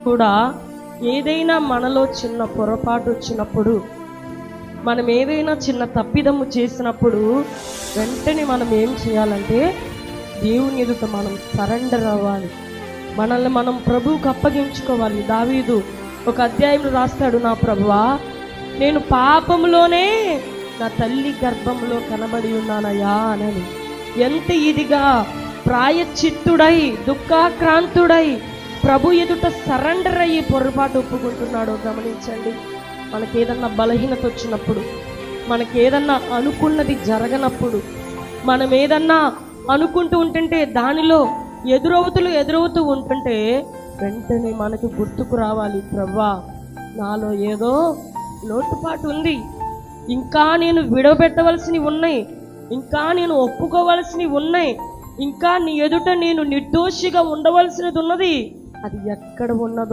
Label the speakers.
Speaker 1: కూడా ఏదైనా మనలో చిన్న పొరపాటు వచ్చినప్పుడు మనం ఏదైనా చిన్న తప్పిదము చేసినప్పుడు వెంటనే మనం ఏం చేయాలంటే దేవుని ఎదుట మనం సరెండర్ అవ్వాలి. మనల్ని మనం ప్రభువుకు అప్పగించుకోవాలి. దావీదు ఒక అధ్యాయంలో రాస్తాడు నా ప్రభువా నేను పాపంలోనే నా తల్లి గర్భంలో కనబడి ఉన్నానయ్యా అనని ఎంత ఇదిగా ప్రాయచిత్తుడై దుఃఖాక్రాంతుడై ప్రభు ఎదుట సరెండర్ అయ్యి పొరపాటు ఒప్పుకుంటున్నాడో గమనించండి. మనకి ఏదన్నా బలహీనత వచ్చినప్పుడు మనకి ఏదన్నా అనుకున్నది జరగనప్పుడు మనం ఏదన్నా అనుకుంటూ ఉంటుంటే దానిలో ఎదురవుతులు ఎదురవుతూ ఉంటుంటే వెంటనే మనకి గుర్తుకు రావాలి ప్రవ్వా నాలో ఏదో లోటుపాటు ఉంది. ఇంకా నేను విడవబెట్టవలసినవి ఉన్నాయి. ఇంకా నేను ఒప్పుకోవలసినవి ఉన్నాయి. ఇంకా నీ ఎదుట నేను నిర్దోషిగా ఉండవలసినది ఉన్నది. అది ఎక్కడ ఉన్నదో